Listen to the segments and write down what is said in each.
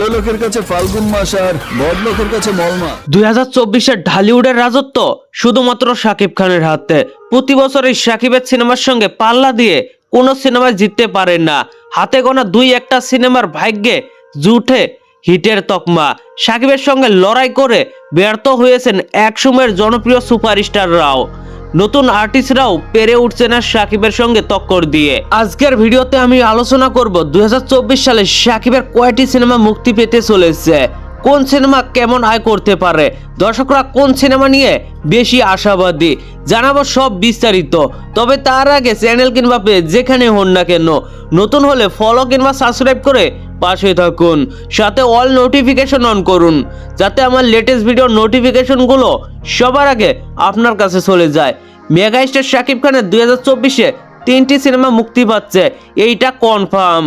ভালো লোকের কাছে ফাল্গুন মাস আর বদ লোকের কাছে মল মাস। দুই হাজার চব্বিশের ঢালিউডের রাজত্ব শুধুমাত্র শাকিব খানের হাতে। প্রতি শাকিবের সিনেমার সঙ্গে পাল্লা দিয়ে কোনো সিনেমায় জিততে পারেন না। হাতে গোনা দুই একটা সিনেমার ভাগ্যে জুটে হিটের তকমা। সাকিবের সঙ্গে লড়াই করে ব্যর্থ হয়েছেন একসময়ের জনপ্রিয় সুপারস্টাররাও। নতুন আর্টিস্টরাও পেরে উঠছে না সাকিবের সঙ্গে তক্কর দিয়ে। আজকের ভিডিওতে আমি আলোচনা করব দুই হাজার চব্বিশ সালে সাকিবের কয়টি সিনেমা মুক্তি পেতে চলেছে। কোন সিনেমা কেমন আয় করতে পারে? দর্শকরা কোন সিনেমা নিয়ে বেশি আশাবাদী? জানাব সব বিস্তারিত। তবে তার আগে চ্যানেল কিংবা পেজ যেখানে হন না কেন, নতুন হলে ফলো কিংবা সাবস্ক্রাইব করে পাশে থাকুন। সাথে অল নোটিফিকেশন অন করুন, যাতে আমার লেটেস্ট ভিডিওর নোটিফিকেশনগুলো সবার আগে আপনার কাছে চলে যায়। মেগা স্টার শাকিব খানের দুই হাজার চব্বিশে তিনটি সিনেমা মুক্তি পাচ্ছে। এইটা কনফার্ম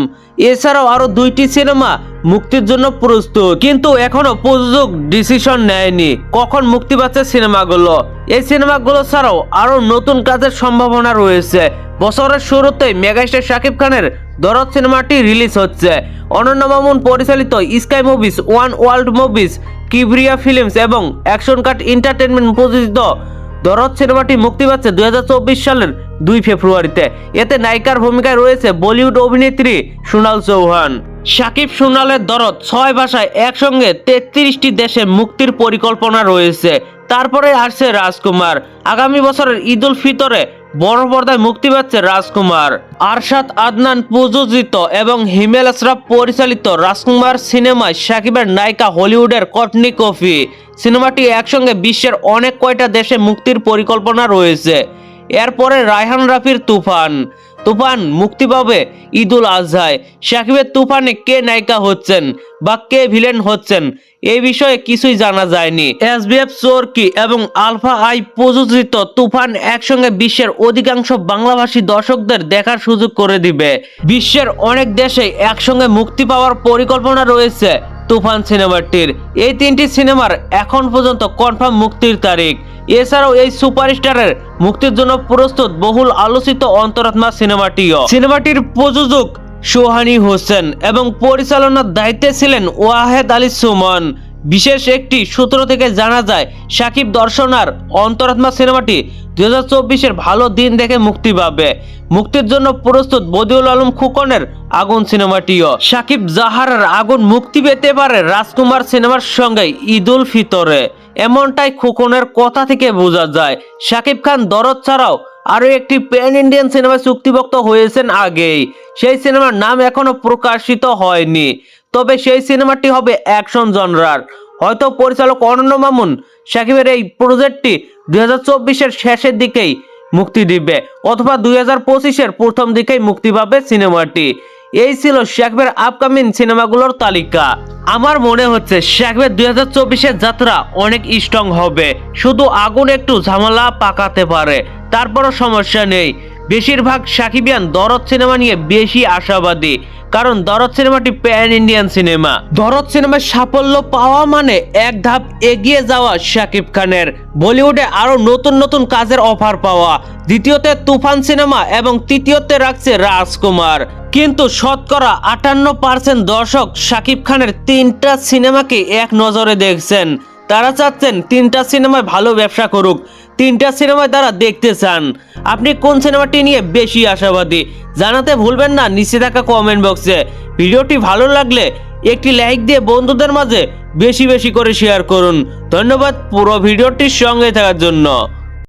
এছাড়াও আরও দুইটি সিনেমা মুক্তির জন্য প্রস্তুত। কিন্তু এখনও প্রযোজক ডিসিশন নেয়নি। কখন মুক্তি পাচ্ছে সিনেমাগুলো? এই সিনেমাগুলো ছাড়াও আরও নতুন কাজের সম্ভাবনা রয়েছে। বছরের শুরুতেই মেগাস্টার শাকিব খানের দরদ সিনেমাটি রিলিজ হচ্ছে। অনন্য মামুন পরিচালিত Sky Movies, one World Movies, Kibria Films এবং অ্যাকশন কাট এন্টারটেনমেন্ট প্রযোজিত দরদ সিনেমাটি মুক্তি পাচ্ছে দু হাজার চব্বিশ সালের দুই ফেব্রুয়ারিতে। এতে নায়িকার ভূমিকায় রয়েছে বলিউড অভিনেত্রী সোনাল চৌহান। সাকিব সোনালের দরদ ছয় ভাষায় একসঙ্গে তেত্রিশটি দেশে মুক্তির পরিকল্পনা রয়েছে। তারপরে আসছে রাজকুমার। আগামী বছরের ঈদ উল ফিতরে বড় পর্দায় মুক্তি পাচ্ছে রাজকুমার। আরশাদ আদনান প্রযোজিত এবং হিমেল আশরাফ পরিচালিত রাজকুমার সিনেমায় সাকিবের নায়িকা হলিউডের কটনি কফি। সিনেমাটি একসঙ্গে বিশ্বের অনেক কয়টা দেশে মুক্তির পরিকল্পনা রয়েছে। এরপরে রায়হান রাফির তুফান। তুফান মুক্তি পাবে ঈদুল আজহায়। সাকিবের তুফানে কে নায়িকা হচ্ছেন বা কে ভিলেন হচ্ছেন এই বিষয়ে কিছুই জানা যায়নি। এসবিএফ, চোরকি এবং আলফা আই প্রযোজিত তুফান একসঙ্গে বিশ্বের অধিকাংশ বাংলাভাষী দর্শকদের দেখার সুযোগ করে দিবে। বিশ্বের অনেক দেশে একসঙ্গে মুক্তি পাওয়ার পরিকল্পনা রয়েছে তুফান সিনেমাটির। এই তিনটি সিনেমার এখন পর্যন্ত কনফার্ম মুক্তির তারিখ। এছাড়াও এই সুপারস্টারের মুক্তির জন্য প্রস্তুত বহুল আলোচিত অন্তরাত্মা সিনেমাটিও। সিনেমাটির প্রযোজক সোহানি হোসেন এবং পরিচালনার দায়িত্বে ছিলেন ওয়াহেদ আলী সুমন। বিশেষ একটি সূত্র থেকে জানা যায়, সাকিব দর্শনার অন্তরাত্মা সিনেমাটি দু হাজার চব্বিশের ভালো দিন দেখে মুক্তি পাবে। মুক্তির জন্য প্রস্তুত বদিউল আলম খুকনের আগুন সিনেমাটিও। সাকিব জাহারের আগুন মুক্তি পেতে পারে রাজকুমার সিনেমার সঙ্গে ঈদুল ফিতরে। এমনটাই খুকনের কথা থেকে বোঝা যায়। সাকিব খান দরদ ছাড়াও আরও একটি প্যান ইন্ডিয়ান সিনেমায় চুক্তিভুক্ত হয়েছেন আগেই। সেই সিনেমার নাম এখনও প্রকাশিত হয়নি। তবে সেই সিনেমাটি হবে অ্যাকশন জনরার হয়তো পরিচালক অনন্য মামুন সাকিবের এই প্রজেক্টটি দুই হাজার শেষের দিকেই মুক্তি দিবে, অথবা দুই হাজার প্রথম দিকেই মুক্তি পাবে সিনেমাটি এই ছিল শাকিবের আপকামিং সিনেমাগুলোর তালিকা। আমার মনে হচ্ছে শেখবে দুই হাজার চব্বিশের যাত্রা অনেক স্ট্রং হবে। শুধু আগুন একটু ঝামেলা পাকাতে পারে, তারপরও সমস্যা নেই। বেশিরভাগ সাকিবিয়ান দরদ সিনেমা নিয়ে বেশি আশাবাদী, কারণ দরদ সিনেমাটি প্যান ইন্ডিয়ান সিনেমা। দরদ সিনেমার সাফল্য পাওয়া মানে এক ধাপ এগিয়ে যাওয়া শাকিব খানের। বলিউডে আরও নতুন নতুন কাজের অফার পাওয়া। দ্বিতীয়তে তুফান সিনেমা এবং তৃতীয়তে রাখছে রাজকুমার। কিন্তু শতকরা আটান্ন পার্সেন্ট দর্শক শাকিব খানের তিনটা সিনেমাকে এক নজরে দেখছেন। তারা চাচ্ছেন তিনটা সিনেমায় ভালো ব্যবসা করুক। তিনটা সিনেমায় তারা দেখতে চান। আপনি কোন সিনেমাটি নিয়ে বেশি আশাবাদী? জানাতে ভুলবেন না, নিচে থাকা কমেন্ট বক্সে ভিডিওটি ভালো লাগলে একটি লাইক দিয়ে বন্ধুদের মাঝে বেশি বেশি করে শেয়ার করুন। ধন্যবাদ পুরো ভিডিওটির সঙ্গে থাকার জন্য।